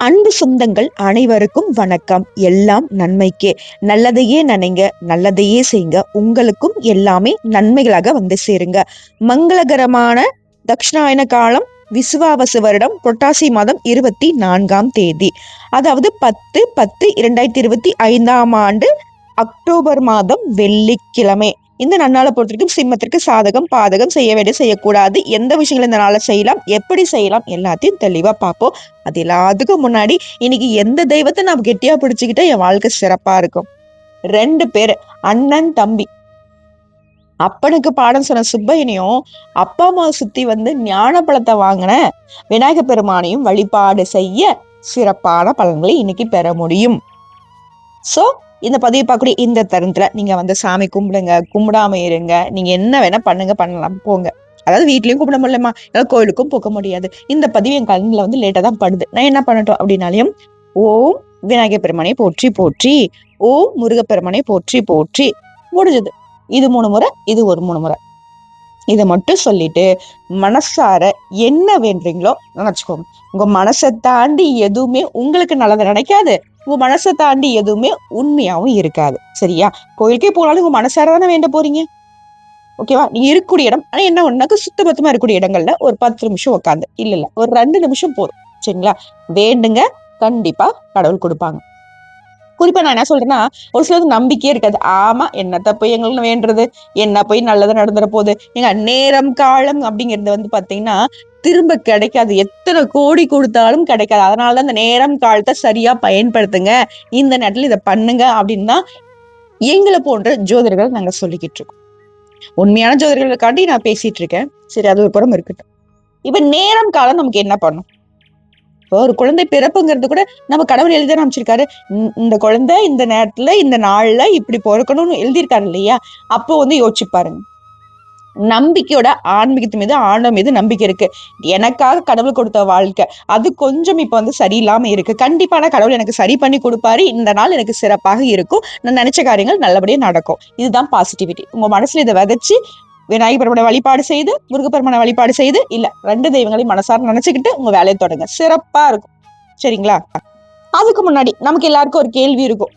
அன்பு சொந்தங்கள் அனைவருக்கும் வணக்கம். எல்லாம் நன்மைக்கே. நல்லதையே நினைங்க நல்லதையே செய்யுங்க உங்களுக்கும் எல்லாமே நன்மைகளாக வந்து சேருங்க. மங்களகரமான தக்ஷணாயன காலம் விசுவாவசு வருடம் புரட்டாசி மாதம் இருபத்தி நான்காம் தேதி. அதாவது பத்து பத்து இரண்டாயிரத்தி இருபத்தி ஐந்தாம் ஆண்டு அக்டோபர் மாதம் வெள்ளிக்கிழமை. இந்த நன்னாளை பொறுத்த வரைக்கும் சிம்மத்திற்கு சாதகம் பாதகம் செய்ய வேண்டிய செய்யக்கூடாது. எந்த விஷயங்கள் இந்த நாளை செய்யலாம் எப்படி செய்யலாம் எல்லாத்தையும் தெளிவாக பார்ப்போம். அது எல்லாத்துக்கும் முன்னாடி இன்னைக்கு எந்த தெய்வத்தை நான் கெட்டியா பிடிச்சிக்கிட்டா என் வாழ்க்கை சிறப்பாக இருக்கும். ரெண்டு பேர் அண்ணன் தம்பி. அப்பனுக்கு பாடம் சொன்ன சுப்பையனையும் அப்பா அம்மா சுத்தி வந்து ஞான பழத்தை வாங்கின விநாயக பெருமானையும் வழிபாடு செய்ய சிறப்பான பலன்களை இன்னைக்கு பெற முடியும். சோ இந்த பதிவு பார்க்கக்கூடிய இந்த தருணத்துல நீங்க வந்து சாமி கும்பிடுங்க கும்பிடாம இருங்க. நீங்க என்ன வேணா பண்ணுங்க பண்ணலாம். போங்க. அதாவது வீட்லயும் கும்பிட முடியலமா ஏதாவது கோயிலுக்கும் போக முடியாது. இந்த பதிவு என் கண்ணில் வந்து லேட்டா தான் படுது. நான் என்ன பண்ணட்டும் அப்படின்னாலையும் ஓம் விநாயகர் பெருமானை போற்றி போற்றி. ஓம் முருகப்பெருமானை போற்றி போற்றி. முடிஞ்சது. இது மூணு முறை இது ஒரு மூணு முறை. இதை மட்டும் சொல்லிட்டு மனசார என்ன வேண்டுறீங்களோ நினச்சிக்கோங்க. உங்க மனசை தாண்டி எதுவுமே உங்களுக்கு நல்லதை நினைக்காது. உங்க மனசை தாண்டி எதுவுமே உண்மையாவும் இருக்காது. சரியா? கோயிலுக்கே போனாலும் உங்க மனசார தானே வேண்ட போறீங்க? ஓகேவா? நீ இருக்கக்கூடிய இடம். ஆனா என்ன ஒண்ணாக்க சுத்தபத்தமா இருக்கக்கூடிய இடங்கள்ல ஒரு பத்து நிமிஷம் உட்காந்து இல்ல இல்ல. ஒரு ரெண்டு நிமிஷம் போதும். சரிங்களா? வேண்டுங்க. கண்டிப்பா கடவுள் கொடுப்பாங்க. குறிப்பா நான் என்ன சொல்றேன்னா ஒரு சிலருக்கு நம்பிக்கையே இருக்காது. ஆமா என்னத்த போய் எங்களுக்கு வேண்டுறது? என்ன போய் நல்லதா நடந்துற போகுது? எங்க நேரம் காலம் அப்படிங்கிறது வந்து பாத்தீங்கன்னா திரும்ப கிடைக்காது. எத்தனை கோடி கொடுத்தாலும் கிடைக்காது. அதனாலதான் இந்த நேரம் காலத்தை சரியா பயன்படுத்துங்க. இந்த நேரத்துல இதை பண்ணுங்க அப்படின்னு தான் எங்களை போன்ற ஜோதிடர்கள் நாங்க சொல்லிக்கிட்டு இருக்கோம். உண்மையான ஜோதிடர்களுக்காண்டி நான் பேசிட்டு இருக்கேன். சரி அது ஒரு புறம் இருக்கட்டும். இப்ப நேரம் காலம் நமக்கு என்ன பண்ணும்? ஒரு குழந்தை பிறப்புங்கிறது கூட நம்ம கடவுள் எழுதி அமைச்சிருக்காரு. இந்த குழந்தை இந்த நேரத்துல இந்த நாள்ல இப்படி பிறக்கணும்னு எழுதியிருக்காரு இல்லையா? அப்போ வந்து யோசிச்சு பாருங்க. நம்பிக்கையோட ஆன்மீகத்து மீது ஆணவம் மீது நம்பிக்கை இருக்கு. எனக்காக கடவுள் கொடுத்த வாழ்க்கை அது கொஞ்சம் இப்ப வந்து சரியில்லாம இருக்கு. கண்டிப்பான கடவுள் எனக்கு சரி பண்ணி கொடுப்பாரு. இந்த நாள் எனக்கு சிறப்பாக இருக்கும். நான் நினைச்ச காரியங்கள் நல்லபடியா நடக்கும். இதுதான் பாசிட்டிவிட்டி உங்க மனசுல இதை விதைச்சு விநாயகபெருமனை வழிபாடு செய்து முருகப்பெருமனை வழிபாடு செய்து இல்ல ரெண்டு தெய்வங்களையும் மனசார நினைச்சுக்கிட்டு உங்க வேலையை தொடங்க. சிறப்பா இருக்கும். சரிங்களா? அதுக்கு முன்னாடி நமக்கு எல்லாருக்கும் ஒரு கேள்வி இருக்கும்.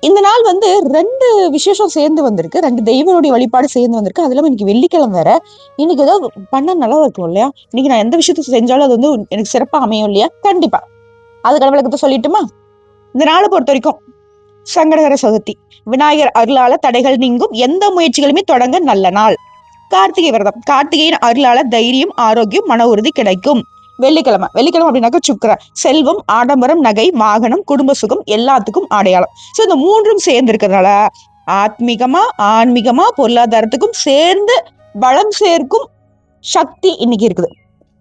இந்த நாள் வந்து ரெண்டு விசேஷம் சேர்ந்து வந்திருக்கு. ரெண்டு தெய்வனுடைய வழிபாடு சேர்ந்து வந்திருக்கு. அது இன்னைக்கு வெள்ளிக்கிழமை வேற. இன்னைக்கு ஏதோ பண்ண நல்லா இருக்கும் இல்லையா? இன்னைக்கு நான் எந்த விஷயத்த செஞ்சாலும் அது வந்து எனக்கு சிறப்பா அமையும் இல்லையா? கண்டிப்பா. அது கடவுளுக்கு சொல்லிட்டுமா? இந்த நாளை பொறுத்த வரைக்கும் சங்கடகர சதுர்த்தி. விநாயகர் அருளால தடைகள் நீங்கும் எந்த முயற்சிகளுமே தொடங்க நல்ல நாள். கார்த்திகை விரதம். கார்த்திகையின் அருளால தைரியம் ஆரோக்கியம் மன உறுதி கிடைக்கும். வெள்ளிக்கிழமை. வெள்ளிக்கிழமை அப்படின்னாக்கா சுக்கர. செல்வம் ஆடம்பரம் நகை வாகனம் குடும்ப சுகம் எல்லாத்துக்கும் அடையாளம். ஸோ இந்த மூன்றும் சேர்ந்து இருக்கிறதுனால ஆத்மீகமா ஆன்மீகமா பொருளாதாரத்துக்கும் சேர்ந்து பலம் சேர்க்கும் சக்தி இன்னைக்கு இருக்குது.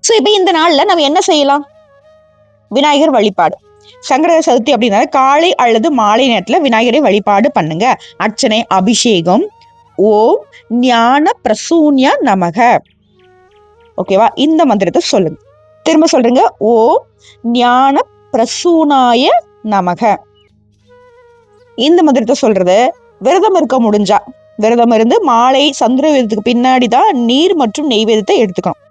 ஸோ இப்போ இந்த நாளில் நம்ம என்ன செய்யலாம்? விநாயகர் வழிபாடு. சங்கர சதுர்த்தி அப்படின்னா காலை அல்லது மாலை நேரத்துல விநாயகரை வழிபாடு பண்ணுங்க. அர்ச்சனை அபிஷேகம் ஓம் ஞான பிரசூன்யா நமக. ஓகேவா இந்த மந்திரத்தை சொல்லுங்க. திரும்ப சொல்றீங்க. ஓ ஞான பிரசூனாய நமக. இந்த மந்திரத்தை சொல்றது விரதம் இருக்க முடிஞ்சா? விரதம் இருந்து மாலை சந்திர பின்னாடி தான் நீர் மற்றும் நெய்வேதத்தை எடுத்துக்கணும்.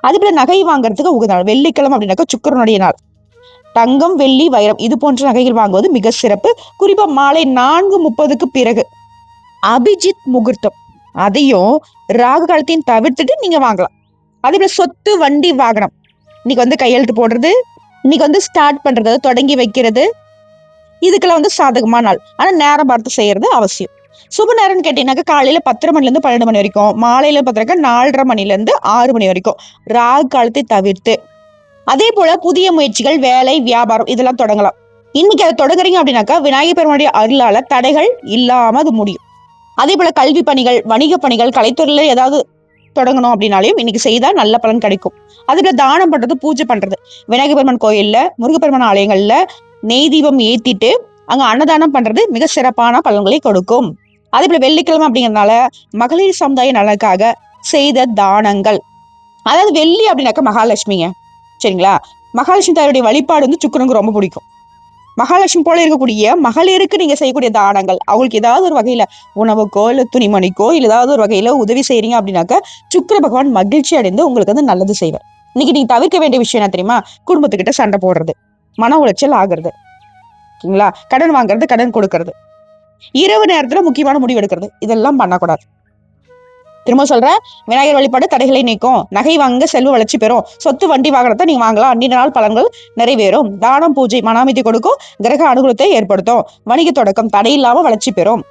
அது போல நகை வாங்குறதுக்கு உகந்த நாள். வெள்ளிக்கிழமை அப்படின்னாக்கா சுக்கரனுடைய நாள். தங்கம் வெள்ளி வைரம் இது போன்ற நகைகள் வாங்குவது மிக சிறப்பு. குறிப்பா மாலை நான்கு முப்பதுக்கு பிறகு. அபிஜித் முகூர்த்தம். அதையும் ராகு காலத்தையும் தவிர்த்துட்டு நீங்க வாங்கலாம். அதே போல சொத்து வண்டி வாகனம். இன்னைக்கு வந்து கையெழுத்து போடுறது இன்னைக்கு வந்து ஸ்டார்ட் பண்றது தொடங்கி வைக்கிறது. இதுக்கெல்லாம் வந்து சாதகமான நாள். ஆனா நேரம் பார்த்து செய்யறது அவசியம். சுப நேரம்னு கேட்டீங்கன்னாக்கா காலையில பத்தரை மணில இருந்து பன்னெண்டு மணி வரைக்கும். மாலையில பத்திரக்க நாலரை மணில இருந்து ஆறு மணி வரைக்கும். ராகு காலத்தை தவிர்த்து அதே போல புதிய முயற்சிகள் வேலை வியாபாரம் இதெல்லாம் தொடங்கலாம். இன்னைக்கு அதை தொடங்குறீங்க அப்படின்னாக்கா விநாயகர் பெருமானுடைய அருளால தடைகள் இல்லாம அது முடியும். அதே போல கல்வி பணிகள் வணிக பணிகள் கலைத்துறையில ஏதாவது தொடங்கணும் அப்படின்னாலையும் இன்னைக்கு செய்தா நல்ல பலன் கிடைக்கும். அதுல தானம் பண்றது பூஜை பண்றது. விநாயகர் பெருமான் கோயில்ல முருகப்பெருமன் ஆலயங்கள்ல நெய் தீபம் ஏத்திட்டு அங்க அன்னதானம் பண்றது மிக சிறப்பான பலன்களை கொடுக்கும். அதே போல வெள்ளிக்கிழமை அப்படிங்கறதுனால மகளிர் சமுதாய நலனுக்காக செய்த தானங்கள். அதாவது வெள்ளி அப்படின்னாக்க மகாலட்சுமிங்க. சரிங்களா? மகாலட்சுமி தாயுடைய வழிபாடு வந்து சுக்கரனுக்கு ரொம்ப பிடிக்கும். மகாலட்சுமி போல இருக்கக்கூடிய மகளிருக்கு நீங்க செய்யக்கூடிய தானங்கள் அவங்களுக்கு ஏதாவது ஒரு வகையில உணவுக்கோ இல்ல துணிமணிக்கோ இல்ல ஏதாவது ஒரு வகையில உதவி செய்யறீங்க அப்படின்னாக்க சுக்கர பகவான் மகிழ்ச்சி அடைந்து உங்களுக்கு வந்து நல்லது செய்வார். இன்னைக்கு நீங்க தவிர்க்க வேண்டிய விஷயம் என்ன தெரியுமா? குடும்பத்துக்கிட்ட சண்டை போடுறது மன உளைச்சல் ஆகுறது. ஓகேங்களா கடன் வாங்குறது கடன் கொடுக்கறது. இரவு நேரத்துல முக்கியமான முடிவு எடுக்கிறது இதெல்லாம் பண்ணக்கூடாது. திரும்ப சொல்றேன் விநாயகர் வழிபாடு தடைகளை நீக்கும். நகை வாங்க செல்வ வளர்ச்சி பெறும். சொத்து வண்டி வாகனத்தை நீங்க வாங்கலாம். அன்றைய நாள் பலன்கள் நிறைவேறும். தானம் பூஜை மனாமிதி கொடுக்கும். கிரக அனுகூலத்தை ஏற்படுத்தும். வணிக தொடக்கம் தடையில்லாம வளர்ச்சி பெறும்.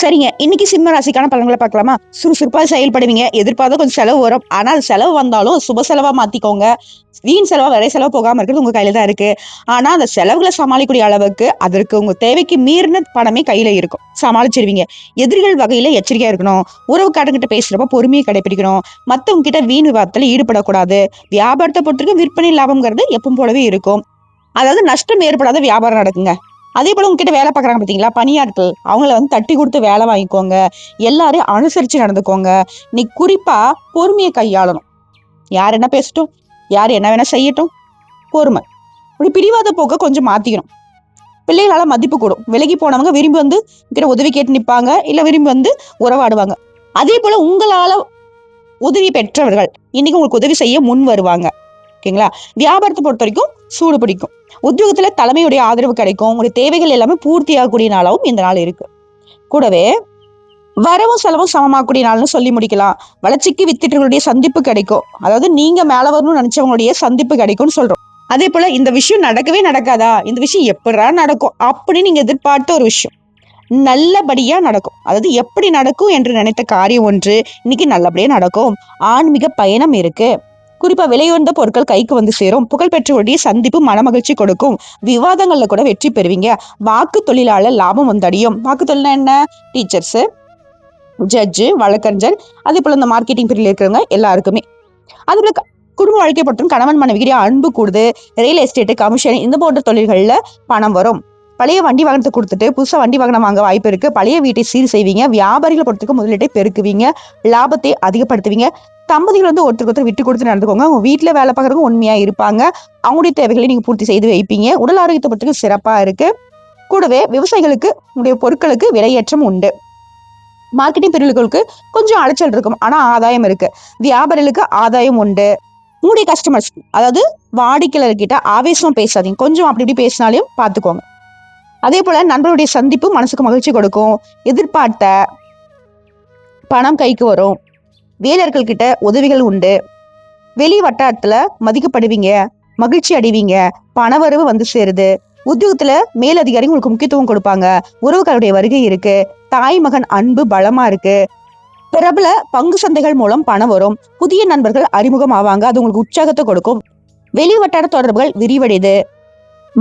சரிங்க. இன்னைக்கு சிம்ம ராசிக்கான பலன்களை பார்க்கலாமா? சுறுசுறுப்பா செயல்படுவீங்க. எதிர்பார்த்த கொஞ்சம் செலவு வரும். ஆனா செலவு வந்தாலும் சுப செலவா மாத்திக்கோங்க. வீண் செலவா வேலை செலவு போகாம இருக்கிறது உங்க கையில தான் இருக்கு. ஆனா அந்த செலவுகளை சமாளிக்கக்கூடிய அளவுக்கு அதற்கு உங்க தேவைக்கு மீறின பணமே கையில இருக்கும். சமாளிச்சிருவீங்க. எதிரிகள் வகையில எச்சரிக்கையா இருக்கணும். உறவுக்காரங்கிட்ட பேசுறப்ப பொறுமையை கடைபிடிக்கணும். மத்தவங்க கிட்ட வீண் விவாதத்துல ஈடுபடக்கூடாது. வியாபாரத்தை பொறுத்திருக்கும் விற்பனை லாபம்ங்கிறது எப்பவும் போலவே இருக்கும். அதாவது நஷ்டம் ஏற்படாத வியாபாரம் நடக்குங்க. அதே போல உங்ககிட்ட வேலை பார்க்குறாங்க பார்த்தீங்களா பணியாட்கள் அவங்கள வந்து தட்டி கொடுத்து வேலை வாங்கிக்கோங்க. எல்லாரையும் அனுசரித்து நடந்துக்கோங்க. நீ குறிப்பாக பொறுமையை கையாளணும். யார் என்ன பேசட்டும்? யார் என்ன வேணால் செய்யட்டும். பொறுமை. இப்படி பிடிவாத போக்க கொஞ்சம் மாற்றிக்கணும் பிள்ளைகளால் மதிப்பு கூடும். விலகி போனவங்க விரும்பி வந்து உங்ககிட்ட உதவி கேட்டு நிற்பாங்க இல்லை விரும்பி வந்து உறவாடுவாங்க. அதே போல் உங்களால் உதவி பெற்றவர்கள் இன்னைக்கு உங்களுக்கு உதவி செய்ய முன் வருவாங்க. ஓகேங்களா? வியாபாரத்தை பொறுத்த வரைக்கும் சூடு பிடிக்கும். உத்தியோகத்துல தலைமையுடைய ஆதரவு கிடைக்கும். உங்களுடைய தேவைகள் எல்லாமே பூர்த்தியாகக்கூடிய நாளாகவும் இந்த நாள் இருக்கு. கூடவே வரவும் செலவும் சமமாகக்கூடிய நாள்னு சொல்லி முடிக்கலாம். வளர்ச்சிக்கு வித்திட்டுகளுடைய சந்திப்பு கிடைக்கும். அதாவது நீங்க மேல வரணும்னு நினைச்சவங்களுடைய சந்திப்பு கிடைக்கும்னு சொல்றோம். அதே போல இந்த விஷயம் நடக்கவே நடக்காதா? இந்த விஷயம் எப்படா நடக்கும்? அப்படின்னு நீங்க எதிர்பார்த்த ஒரு விஷயம். நல்லபடியா நடக்கும். அதாவது எப்படி நடக்கும் என்று நினைத்த காரியம் ஒன்று இன்னைக்கு நல்லபடியா நடக்கும். ஆன்மீக பயணம் இருக்கு. குறிப்பா விலையுயர்ந்த பொருட்கள் கைக்கு வந்து சேரும். புகழ்பெற்றோருடைய சந்திப்பு மனமகிழ்ச்சி கொடுக்கும். விவாதங்கள்ல கூட வெற்றி பெறுவீங்க. வாக்கு தொழிலாளர் லாபம் வந்தடையும் வாக்கு தொழில் என்ன? டீச்சர்ஸ் ஜட்ஜு வழக்கறிஞர். அதே போல இந்த மார்க்கெட்டிங் பிரிவில் இருக்கிறவங்க எல்லாருக்குமே. அது போல குடும்ப வாழ்க்கை மற்றும் கணவன் மனைவிக்கிற அன்பு கூடுது. ரியல் எஸ்டேட்டு கமிஷன் இந்த போன்ற தொழில்களில் பணம் வரும். பழைய வண்டி வாகனத்தை கொடுத்துட்டு புதுசாக வண்டி வாகனம் வாங்க வாய்ப்பு இருக்குது பழைய வீட்டை சீர் செய்வீங்க. வியாபாரிகளை பொறுத்துக்கு முதலீட்டை பெருக்குவீங்க. லாபத்தை அதிகப்படுத்துவீங்க. தம்பதிகள் வந்து ஒருத்தருக்கு ஒருத்தர் விட்டு கொடுத்து நடந்துக்கோங்க. உங்கள் வீட்டில் வேலை பார்க்குறவங்க உண்மையாக இருப்பாங்க. அவங்களுடைய தேவைகளை நீங்கள் பூர்த்தி செய்து வைப்பீங்க. உடல் ஆரோக்கியத்தை பொறுத்துக்கு சிறப்பாக இருக்குது கூடவே விவசாயிகளுக்கு உங்களுடைய பொருட்களுக்கு விலையேற்றம் உண்டு. மார்க்கெட்டிங் பிரிவுகளுக்கு கொஞ்சம் அலைச்சல் இருக்கும். ஆனால் ஆதாயம் இருக்கு. வியாபாரிகளுக்கு ஆதாயம் உண்டு. உங்களுடைய கஸ்டமர்ஸ் அதாவது வாடிக்கையாளர்கிட்ட ஆவேசம் பேசாதீங்க. கொஞ்சம் அப்படி இப்படி பேசினாலையும் பார்த்துக்கோங்க. அதே போல நண்பருடைய சந்திப்பு மனசுக்கு மகிழ்ச்சி கொடுக்கும். எதிர்பார்த்த பணம் கைக்கு வரும். வேலர்கள் கிட்ட உதவிகள் உண்டு. வெளி வட்டாரத்துல மதிக்கப்படுவீங்க மகிழ்ச்சி அடைவீங்க பணவரவு வந்து சேருது. உத்தியோகத்துல மேலதிகாரி உங்களுக்கு முக்கியத்துவம் கொடுப்பாங்க. உறவுகளுடைய வருகை இருக்கு. தாய் மகன் அன்பு பலமா இருக்கு. பிரபல பங்கு சந்தைகள் மூலம் பணம் வரும். புதிய நண்பர்கள் அறிமுகம் ஆவாங்க அது உங்களுக்கு உற்சாகத்தை கொடுக்கும். வெளி வட்டார தொடர்புகள் விரிவடையுது.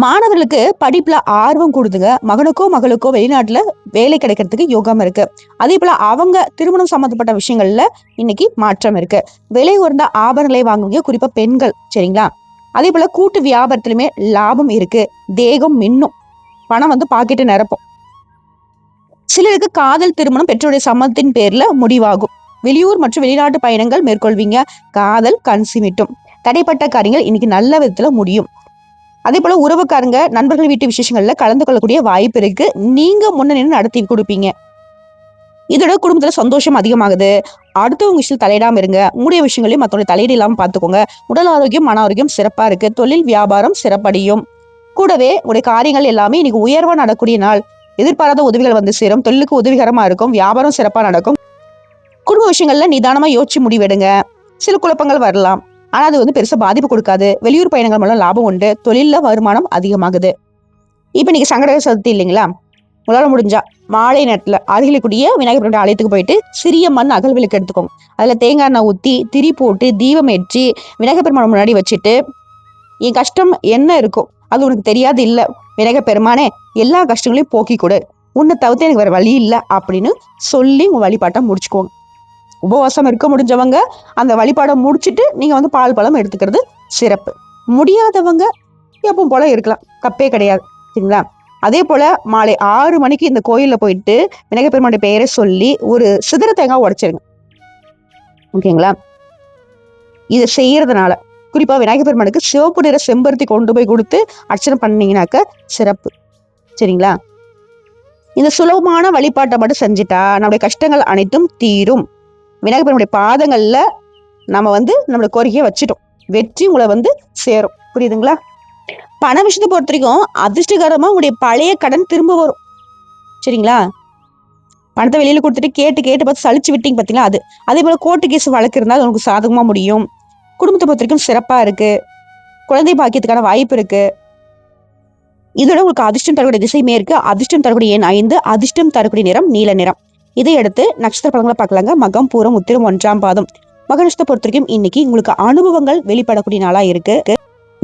மாணவர்களுக்கு படிப்புல ஆர்வம் கொடுத்துங்க மகனுக்கோ மகளுக்கோ வெளிநாட்டுல வேலை கிடைக்கிறதுக்கு யோகம் இருக்கு. அதே போல அவங்க திருமணம் சம்மந்தப்பட்ட விஷயங்கள்ல இன்னைக்கு மாற்றம் இருக்கு. விலை உயர்ந்த ஆபரணங்களை வாங்குவீங்க. குறிப்பா பெண்கள். சரிங்களா? அதே போல கூட்டு வியாபாரத்திலுமே லாபம் இருக்கு. தேகம் மின்னும். பணம் வந்து பாக்கெட்டு நிரப்பும். சிலருக்கு காதல் திருமணம் பெற்றோருடைய சம்மதத்தின் பேர்ல முடிவாகும். வெளியூர் மற்றும் வெளிநாட்டு பயணங்கள் மேற்கொள்வீங்க. காதல் கண் சிமிட்டும். தடைப்பட்ட காரியங்கள் இன்னைக்கு நல்ல விதத்துல முடியும். அதே போல் உறவுக்காரங்க நண்பர்கள் வீட்டு விசேஷங்களில் கலந்து கொள்ளக்கூடிய வாய்ப்பு இருக்கு. நீங்கள் முன்ன நின்று நடத்தி கொடுப்பீங்க. இதோட குடும்பத்தில் சந்தோஷம் அதிகமாகுது. அடுத்தவங்க விஷயத்தில் தலையிடாமல் இருங்க. உங்களுடைய விஷயங்களையும் மற்றவங்க தலையீடு இல்லாமல் பார்த்துக்கோங்க உடல் ஆரோக்கியம் மன ஆரோக்கியம் சிறப்பாக இருக்கு. தொழில் வியாபாரம் சிறப்படையும். கூடவே உடைய காரியங்கள் எல்லாமே இன்னைக்கு உயர்வாக நடக்கூடிய நாள். எதிர்பாராத உதவிகள் வந்து சேரும். தொழிலுக்கு உதவிகரமாக இருக்கும். வியாபாரம் சிறப்பாக நடக்கும். குடும்ப விஷயங்கள்ல நிதானமாக யோசிச்சு முடிவெடுங்க. சில குழப்பங்கள் வரலாம். ஆனால் அது வந்து பெருசாக பாதிப்பு கொடுக்காது. வெளியூர் பயணங்கள் மூலம் லாபம் உண்டு. தொழிலில் வருமானம் அதிகமாகுது. இப்போ நீங்கள் சங்கட சதுர்த்தி இல்லைங்களா? உங்களால் முடிஞ்சா மாலை நேரத்தில் அருகில் கூடிய விநாயகர் ஆலயத்துக்கு போயிட்டு சிறிய மண் அகல் விளக்கு எடுத்துக்கோங்க. அதில் தேங்காய் எண்ணெய் ஊற்றி திரி போட்டு தீபம் ஏற்றி விநாயகர் பெருமான் முன்னாடி வச்சுட்டு என் கஷ்டம் என்ன இருக்கும் அது உனக்கு தெரியாது இல்லை. விநாயகர் பெருமானே எல்லா கஷ்டங்களையும் போக்கி கொடு. உன்னை தவிர்த்து எனக்கு வேறு வழி இல்லை அப்படின்னு சொல்லி உங்கள் வழிபாட்டை முடிச்சுக்கோங்க. உபவாசம் இருக்க முடிஞ்சவங்க அந்த வழிபாடை முடிச்சுட்டு நீங்கள் வந்து பால் பழம் எடுத்துக்கிறது சிறப்பு. முடியாதவங்க எப்பவும் போல இருக்கலாம். தப்பே கிடையாது. சரிங்களா? அதே போல மாலை ஆறு மணிக்கு இந்த கோயிலில் போயிட்டு விநாயகர் பெருமானுடைய பெயரை சொல்லி ஒரு சிதற தேங்காய் உடைச்சிருங்க. ஓகேங்களா? இதை செய்யறதுனால குறிப்பாக விநாயகர் பெருமானுக்கு சிவப்பு நிற செம்பருத்தி கொண்டு போய் கொடுத்து அர்ச்சனை பண்ணீங்கன்னாக்க சிறப்பு. சரிங்களா? இந்த சுலபமான வழிபாட்டை மட்டும் செஞ்சுட்டா நம்முடைய கஷ்டங்கள் அனைத்தும் தீரும். விநாயகர் பெருமுடைய பாதங்களில் நம்ம வந்து நம்மளோட கோரிக்கையை வச்சுட்டோம். வெற்றி உங்களை வந்து சேரும். புரியுதுங்களா? பண விஷயத்தை பொறுத்த வரைக்கும் அதிர்ஷ்டகரமாக உங்களுடைய பழைய கடன் திரும்ப வரும். சரிங்களா? பணத்தை வெளியில் கொடுத்துட்டு கேட்டு கேட்டு பார்த்து சலிச்சு விட்டீங்க பார்த்தீங்களா அது? அதே போல் கோர்ட்டு கேஸ் வழக்கு இருந்தால் அது உங்களுக்கு சாதகமாக முடியும். குடும்பத்தை பொறுத்த வரைக்கும் சிறப்பாக இருக்குது குழந்தை பாக்கியத்துக்கான வாய்ப்பு இருக்குது இதோட உங்களுக்கு அதிர்ஷ்டம் தரக்கூடிய திசையுமே இருக்குது அதிர்ஷ்டம் தரக்கூடிய எண் ஐந்து அதிர்ஷ்டம் தரக்கூடிய நிறம் நீல நிறம். இதை அடுத்து நட்சத்திர படங்களை பார்க்கலாங்க. மகம் பூரம் உத்திரம் ஒன்றாம் பாதம். மக நட்சத்திரத்தை பொறுத்த வரைக்கும் இன்னைக்கு உங்களுக்கு அனுபவங்கள் வெளிப்படக்கூடிய நாளா இருக்கு.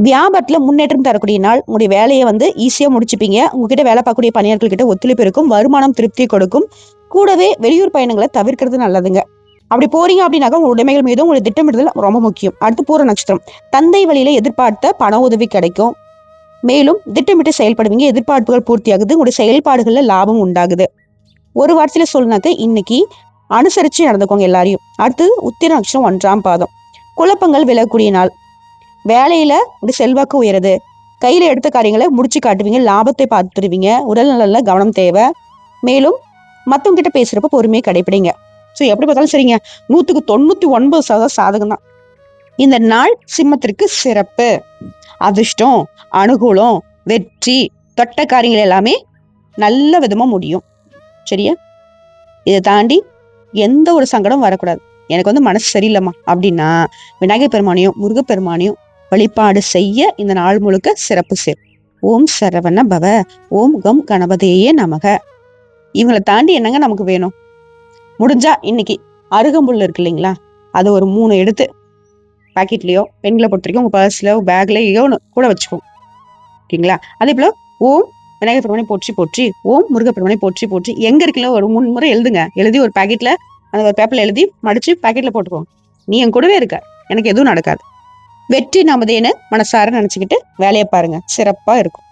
வியாபாரத்துல முன்னேற்றம் தரக்கூடிய நாள். உங்களுடைய வேலையை வந்து ஈஸியா முடிச்சுப்பீங்க. உங்ககிட்ட வேலை பார்க்கக்கூடிய பணியாளர்கள் கிட்ட ஒத்துழைப்பு இருக்கும். வருமானம் திருப்தி கொடுக்கும். கூடவே வெளியூர் பயணங்களை தவிர்க்கிறது நல்லதுங்க. அப்படி போறீங்க அப்படின்னாக்கா உங்க உடைமைகள் மீதும் உங்களுடைய திட்டமிடுதல் ரொம்ப முக்கியம். அடுத்து பூர நட்சத்திரம். தந்தை வழியில எதிர்பார்த்த பண உதவி கிடைக்கும். மேலும் திட்டமிட்டு செயல்படுவீங்க. எதிர்பார்ப்புகள் பூர்த்தியாகுது. உங்களுடைய செயல்பாடுகள்ல லாபம் உண்டாகுது. ஒரு வார்த்தையில சொல்லினாக்க இன்னைக்கு அனுசரிச்சு நடந்துக்கோங்க எல்லாரையும். அடுத்து உத்திர நட்சத்திரம் ஒன்றாம் பாதம். குழப்பங்கள் விலகக்கூடிய நாள். வேலையில ஒரு செல்வாக்கு உயருது. கையில எடுத்த காரியங்களை முடிச்சு காட்டுவீங்க லாபத்தை பார்த்துருவீங்க உடல் நலன்ல கவனம் தேவை. மேலும் மத்தவங்க கிட்ட பேசுறப்ப பொறுமையை கடைபிடிங்க. ஸோ எப்படி பார்த்தாலும் சரிங்க. நூத்துக்கு தொண்ணூத்தி ஒன்பது சதவீதம் சாதகம் தான். இந்த நாள் சிம்மத்திற்கு சிறப்பு. அதிர்ஷ்டம் அனுகூலம் வெற்றி தொட்ட காரியங்கள் எல்லாமே நல்ல விதமா முடியும். சரியா? இதை தாண்டி எந்த ஒரு சங்கடம் வரக்கூடாது. எனக்கு வந்து மனசு சரியில்லைம்மா. அப்படின்னா விநாயகர் பெருமானையும் முருகப்பெருமானையும் வழிபாடு செய்ய இந்த நாள் முழுக்க சிறப்பு சேர் ஓம் சரவண பவ ஓம் கம் கணபதியே நமக. இவங்களை தாண்டி என்னங்க நமக்கு வேணும்? முடிஞ்சா இன்னைக்கு அருகம்புல் இருக்கு இல்லைங்களா? அதை ஒரு மூணு எடுத்து பாக்கெட்லேயோ பெண்களை பொறுத்த வரைக்கும் உங்கள் பர்ஸ்ல பேக்லயோ கூட வச்சுக்கோங்க. ஓகேங்களா? அதே போல ஓம் விநாயகர் பெருமானை போற்றி போற்றி ஓம் முருகப்பெருமானை போற்றி போற்றி. எங்க இருக்குல்ல? ஒரு மூணு முறை எழுதுங்க. எழுதி ஒரு பாக்கெட்ல அந்த ஒரு பேப்பர்ல எழுதி மடிச்சு பாக்கெட்ல போட்டுக்கோங்க நீ என் கூடவே இருக்க. எனக்கு எதுவும் நடக்காது. வெற்றி நமதேன்னு மனசார நினைச்சுக்கிட்டு வேலையை பாருங்க. சிறப்பா இருக்கும்.